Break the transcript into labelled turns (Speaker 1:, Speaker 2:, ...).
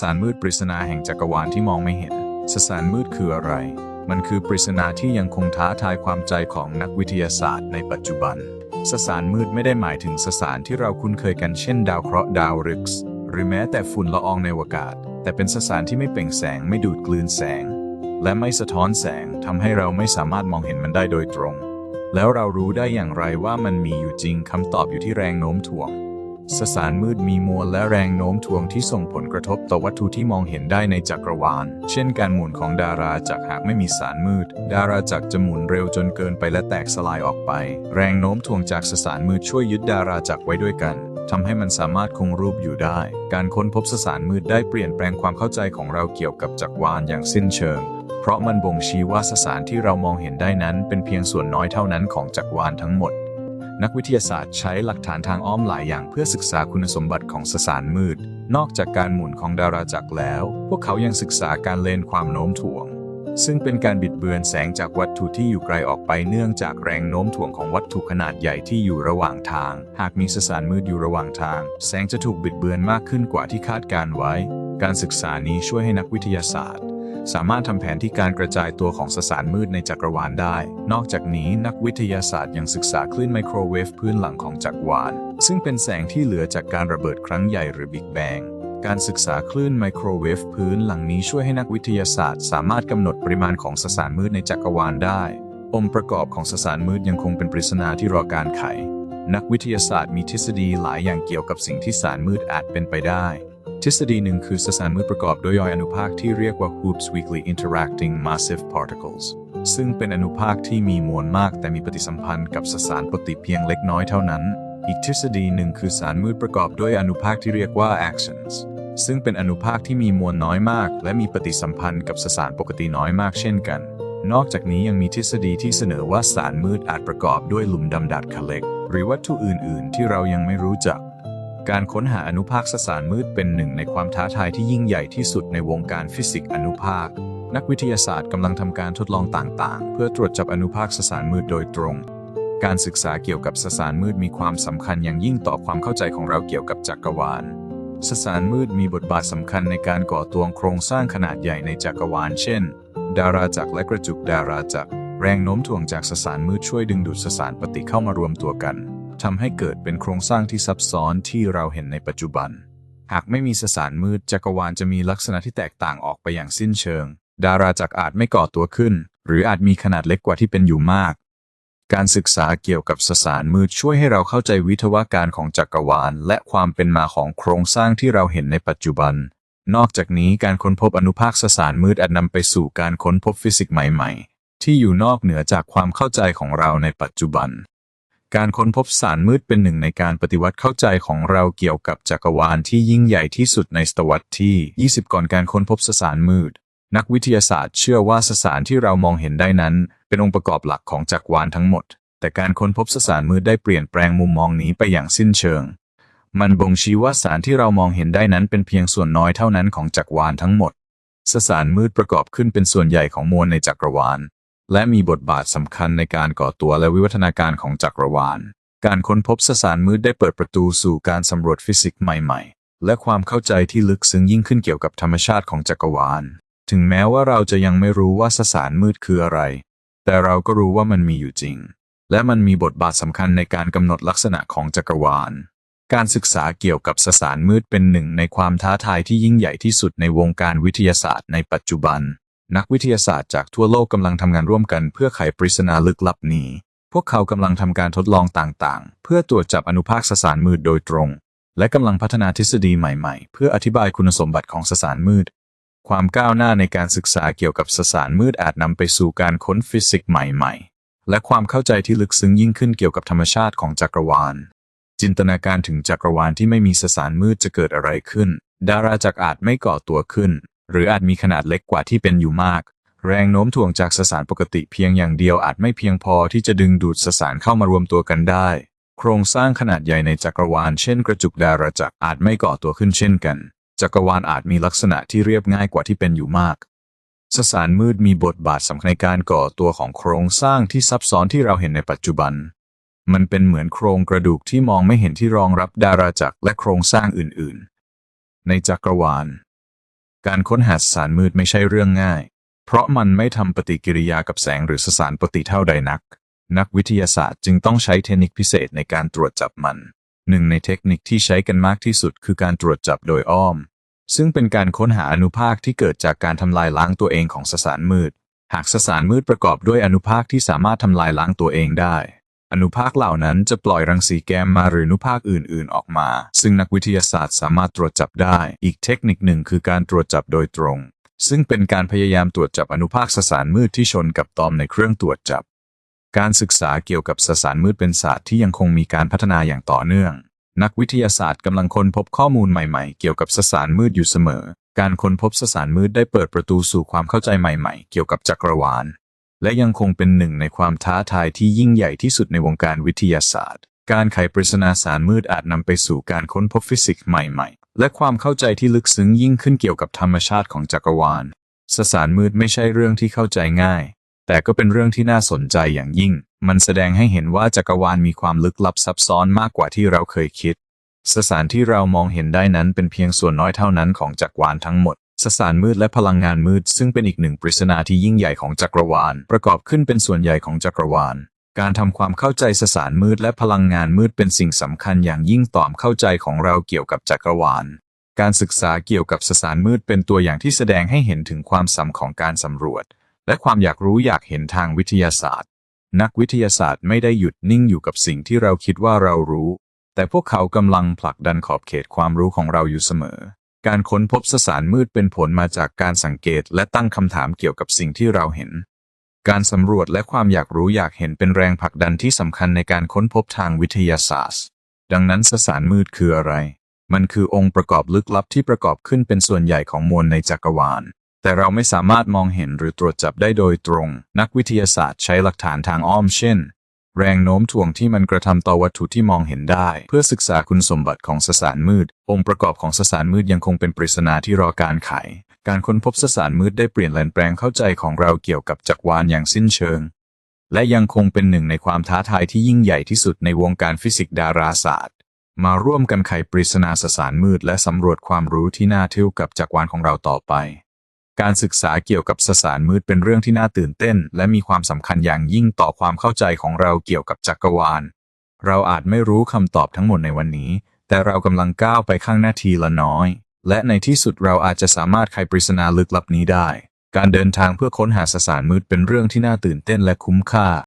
Speaker 1: สารมืดปริศนาแห่งจักรวาลที่มองไม่เห็น สสารมืดคืออะไร มันคือปริศนาที่ยังคงท้าทายความใจของนักวิทยาศาสตร์ในปัจจุบัน สสารมืดไม่ได้หมายถึงสสารที่เราคุ้นเคยกันเช่น ดาวเคราะห์ดาวฤกษ์ หรือแม้แต่ฝุ่นละอองในอวกาศ แต่เป็นสสารที่ไม่เปล่งแสงไม่ดูดกลืนแสง และไม่สะท้อนแสงทำให้เราไม่สามารถมองเห็นมันได้โดยตรง แล้วเรารู้ได้อย่างไรว่ามันมีอยู่จริงคำตอบอยู่ที่แรงโน้มถ่วง สสารมืดมีมวลและแรงโน้มถ่วงที่ส่งผลกระทบต่อวัตถุที่มองเห็นได้ในจักรวาล เช่นการหมุนของดาราจักรหากไม่มีสารมืด ดาราจักรจะหมุนเร็วจนเกินไปและแตกสลายออกไป แรงโน้มถ่วงจากสสารมืดช่วยยึดดาราจักรไว้ด้วยกันทำให้มันสามารถคงรูปอยู่ได้ การค้นพบสสารมืดได้เปลี่ยนแปลงความเข้าใจของเราเกี่ยวกับจักรวาลอย่างสิ้นเชิง เพราะมันบ่งชี้ว่าสสารที่เรามองเห็นได้นั้นเป็นเพียงส่วนน้อยเท่านั้นของจักรวาลทั้งหมด นักวิทยาศาสตร์ใช้หลักฐานทางอ้อมหลายอย่างเพื่อศึกษาคุณสมบัติของสสารมืด นอกจากการหมุนของดาราจักรแล้ว พวกเขายังศึกษาการเลนความโน้มถ่วง ซึ่งเป็นการบิดเบือนแสงจากวัตถุที่อยู่ไกลออกไปเนื่องจากแรงโน้มถ่วงของวัตถุขนาดใหญ่ที่อยู่ระหว่างทาง หากมีสสารมืดอยู่ระหว่างทาง แสงจะถูกบิดเบือนมากขึ้นกว่าที่คาดการไว้ การศึกษานี้ช่วยให้นักวิทยาศาสตร์ สามารถทำแผนที่การกระจายตัวของสสารมืดในจักรวาลได้ นอกจากนี้นักวิทยาศาสตร์ยังศึกษาคลื่นไมโครเวฟพื้นหลังของจักรวาล ซึ่งเป็นแสงที่เหลือจากการระเบิดครั้งใหญ่หรือบิ๊กแบงการศึกษาคลื่นไมโครเวฟพื้นหลังนี้ช่วยให้นักวิทยาศาสตร์ สามารถกำหนดปริมาณของสสารมืดในจักรวาลได้ องค์ประกอบของสสารมืดยังคงเป็นปริศนาที่รอการไข นักวิทยาศาสตร์มีทฤษฎีหลายอย่างเกี่ยวกับสิ่งที่สารมืดอาจเป็นไปได้ ทฤษฎีหนึ่งคือสสารมืดประกอบด้วยยอยอนุภาคที่เรียกว่า Hoops weakly interacting massive particles ซึ่งเป็นอนุภาคที่มีมวลมากแต่มีปฏิสัมพันธ์กับสสารปกติเพียงเล็กน้อยเท่านั้น อีกทฤษฎีหนึ่งคือสารมืดประกอบด้วยอนุภาคที่เรียกว่า actions ซึ่งเป็นอนุภาคที่มีมวลน้อยมาก และมีปฏิสัมพันธ์กับสสารปกติน้อยมากเช่นกัน นอกจากนี้ยังมีทฤษฎีที่เสนอว่าสารมืดอาจประกอบด้วยหลุมดำดัดขเล็ก หรือวัตถุอื่น ๆ ที่เรายังไม่รู้จัก การค้นหาอนุภาคสสารมืดเป็นหนึ่งในความท้าทายที่ยิ่งใหญ่ที่สุดในวงการฟิสิกส์อนุภาค นักวิทยาศาสตร์กำลังทำการทดลองต่างๆ เพื่อตรวจจับอนุภาคสสารมืดโดยตรง การศึกษาเกี่ยวกับสสารมืดมีความสำคัญอย่างยิ่งต่อความเข้าใจของเราเกี่ยวกับจักรวาล สสารมืดมีบทบาทสำคัญในการก่อตัวโครงสร้างขนาดใหญ่ในจักรวาล เช่น ดาราจักรและกระจุกดาราจักร แรงโน้มถ่วงจากสสารมืดช่วยดึงดูดสสารปฏิเข้ามารวมตัวกัน ทำให้เกิดเป็นโครงสร้างที่ซับซ้อนที่เราเห็นในปัจจุบัน หากไม่มีสสารมืดจักรวาลจะมีลักษณะที่แตกต่างออกไปอย่างสิ้นเชิง ดาราจักรอาจไม่ก่อตัวขึ้น หรืออาจมีขนาดเล็กกว่าที่เป็นอยู่มาก การศึกษาเกี่ยวกับสสารมืดช่วยให้เราเข้าใจวิทยาการของจักรวาล และความเป็นมาของโครงสร้างที่เราเห็นในปัจจุบัน นอกจากนี้การค้นพบอนุภาคสสารมืดอาจนำไปสู่การค้นพบฟิสิกส์ใหม่ ๆ ที่อยู่นอกเหนือจากความเข้าใจของเราในปัจจุบัน การค้นพบสารมืดเป็นหนึ่งในการปฏิวัติเข้าใจของเราเกี่ยวกับจักรวาลที่ยิ่งใหญ่ที่สุดในศตวรรษที่ 20 ก่อนการค้นพบสสารมืด นักวิทยาศาสตร์เชื่อว่าสสารที่เรามองเห็นได้นั้น เป็นองค์ประกอบหลักของจักรวาลทั้งหมด แต่การค้นพบสสารมืดได้เปลี่ยนแปลงมุมมองนี้ไปอย่างสิ้นเชิง มันบ่งชี้ว่าสารที่เรามองเห็นได้นั้นเป็นเพียงส่วนน้อยเท่านั้นของจักรวาลทั้งหมดสสารมืดประกอบขึ้นเป็นส่วนใหญ่ของมวลในจักรวาล และมีบทบาทสำคัญในการก่อตัวและวิวัฒนาการของจักรวาล การค้นพบสสารมืดได้เปิดประตูสู่การสำรวจฟิสิกส์ใหม่ๆ และความเข้าใจที่ลึกซึ้งยิ่งขึ้นเกี่ยวกับธรรมชาติของจักรวาล ถึงแม้ว่าเราจะยังไม่รู้ว่าสสารมืดคืออะไร แต่เราก็รู้ว่ามันมีอยู่จริง และมันมีบทบาทสำคัญในการกำหนดลักษณะของจักรวาล การศึกษาเกี่ยวกับสสารมืดเป็นหนึ่งในความท้าทายที่ยิ่งใหญ่ที่สุดในวงการวิทยาศาสตร์ในปัจจุบัน นักวิทยาศาสตร์จากทั่วโลกกำลังทำงานร่วมกันเพื่อไขปริศนาลึกลับนี้ พวกเขากำลังทำการทดลองต่างๆ เพื่อตรวจจับอนุภาคสสารมืดโดยตรง และกำลังพัฒนาทฤษฎีใหม่ๆ เพื่ออธิบายคุณสมบัติของสสารมืด ความก้าวหน้าในการศึกษาเกี่ยวกับสสารมืดอาจนำไปสู่การค้นฟิสิกส์ใหม่ๆ และความเข้าใจที่ลึกซึ้งยิ่งขึ้นเกี่ยวกับธรรมชาติของจักรวาล จินตนาการถึงจักรวาลที่ไม่มีสสารมืดจะเกิดอะไรขึ้น ดาราจักรอาจไม่ก่อตัวขึ้น หรืออาจมีขนาดเล็กกว่าที่เป็นอยู่มาก แรงโน้มถ่วงจากสสารปกติเพียงอย่างเดียวอาจไม่เพียงพอที่จะดึงดูดสสารเข้ามารวมตัวกันได้ โครงสร้างขนาดใหญ่ในจักรวาลเช่นกระจุกดาราจักรอาจไม่ก่อตัวขึ้นเช่นกัน จักรวาลอาจมีลักษณะที่เรียบง่ายกว่าที่เป็นอยู่มาก สสารมืดมีบทบาทสำคัญในการก่อตัวของโครงสร้างที่ซับซ้อนที่เราเห็นในปัจจุบันมันเป็นเหมือนโครงกระดูกที่มองไม่เห็นที่รองรับดาราจักรและโครงสร้างอื่น ๆ ในจักรวาล การค้นหาสสารมืดไม่ใช่เรื่องง่าย เพราะมันไม่ทำปฏิกิริยากับแสงหรือสสารปฏิเท่าใดนัก นักวิทยาศาสตร์จึงต้องใช้เทคนิคพิเศษในการตรวจจับมัน หนึ่งในเทคนิคที่ใช้กันมากที่สุดคือการตรวจจับโดยอ้อม ซึ่งเป็นการค้นหาอนุภาคที่เกิดจากการทำลายล้างตัวเองของสสารมืด หากสสารมืดประกอบด้วยอนุภาคที่สามารถทำลายล้างตัวเองได้ อนุภาคเหล่านั้นจะปล่อยรังสีแกมมาหรืออนุภาคอื่น ๆ ออกมา ซึ่งนักวิทยาศาสตร์สามารถตรวจจับได้ อีกเทคนิคหนึ่งคือการตรวจจับโดยตรง ซึ่งเป็นการพยายามตรวจจับอนุภาคสสารมืดที่ชนกับตอมในเครื่องตรวจจับ การศึกษาเกี่ยวกับสสารมืดเป็นศาสตร์ที่ยังคงมีการพัฒนาอย่างต่อเนื่อง นักวิทยาศาสตร์กำลังค้นพบข้อมูลใหม่ๆ เกี่ยวกับสสารมืดอยู่เสมอ การค้นพบสสารมืดได้เปิดประตูสู่ความเข้าใจใหม่ ๆ เกี่ยวกับจักรวาล และยังคงเป็นหนึ่งในความท้าทายที่ยิ่งใหญ่ที่สุดในวงการวิทยาศาสตร์ การไขปริศนาสารมืดอาจนำไปสู่การค้นพบฟิสิกส์ใหม่ๆ และความเข้าใจที่ลึกซึ้งยิ่งขึ้นเกี่ยวกับธรรมชาติของจักรวาล สสารมืดไม่ใช่เรื่องที่เข้าใจง่าย แต่ก็เป็นเรื่องที่น่าสนใจอย่างยิ่ง มันแสดงให้เห็นว่าจักรวาลมีความลึกลับซับซ้อนมากกว่าที่เราเคยคิดสสารที่เรามองเห็นได้นั้นเป็นเพียงส่วนน้อยเท่านั้นของจักรวาลทั้งหมด สสารมืดและพลังงานมืด ซึ่งเป็นอีกหนึ่งปริศนาที่ยิ่งใหญ่ของจักรวาล ประกอบขึ้นเป็นส่วนใหญ่ของจักรวาล การทำความเข้าใจสสารมืดและพลังงานมืดเป็นสิ่งสำคัญอย่างยิ่งต่อมเข้าใจของเราเกี่ยวกับจักรวาล การศึกษาเกี่ยวกับสสารมืดเป็นตัวอย่างที่แสดงให้เห็นถึงความสำของการสำรวจ และความอยากรู้อยากเห็นทางวิทยาศาสตร์ นักวิทยาศาสตร์ไม่ได้หยุดนิ่งอยู่กับสิ่งที่เราคิดว่าเรารู้ แต่พวกเขากำลังผลักดันขอบเขตความรู้ของเราอยู่เสมอ การค้นพบสสารมืดเป็นผลมาจากการสังเกตและตั้งคำถามเกี่ยวกับสิ่งที่เราเห็น การสำรวจและความอยากรู้อยากเห็นเป็นแรงผลักดันที่สำคัญในการค้นพบทางวิทยาศาสตร์ ดังนั้นสสารมืดคืออะไร มันคือองค์ประกอบลึกลับที่ประกอบขึ้นเป็นส่วนใหญ่ของมวลในจักรวาล แต่เราไม่สามารถมองเห็นหรือตรวจจับได้โดยตรง นักวิทยาศาสตร์ใช้หลักฐานทางอ้อมเช่น แรงโน้มถ่วงที่มันกระทำต่อวัตถุที่มองเห็นได้ เพื่อศึกษาคุณสมบัติของสสารมืด องค์ประกอบของสสารมืดยังคงเป็นปริศนาที่รอการไข การค้นพบสสารมืดได้เปลี่ยนแปลนแปลงเข้าใจของเราเกี่ยวกับจักรวาลอย่างสิ้นเชิง และยังคงเป็นหนึ่งในความท้าทายที่ยิ่งใหญ่ที่สุดในวงการฟิสิกส์ดาราศาสตร์ มาร่วมกันไขปริศนาสสารมืด และสำรวจความรู้ที่น่าทึ่วกับจักรวาลของเราต่อไป การศึกษาเกี่ยวกับสสารมืดเป็นเรื่องที่น่าตื่นเต้น และมีความสำคัญอย่างยิ่งต่อความเข้าใจของเราเกี่ยวกับจักรวาล เราอาจไม่รู้คำตอบทั้งหมดในวันนี้ แต่เรากำลังก้าวไปข้างหน้าทีละน้อย และในที่สุดเราอาจจะสามารถไขปริศนาลึกลับนี้ได้ การเดินทางเพื่อค้นหาสสารมืดเป็นเรื่องที่น่าตื่นเต้นและคุ้มค่า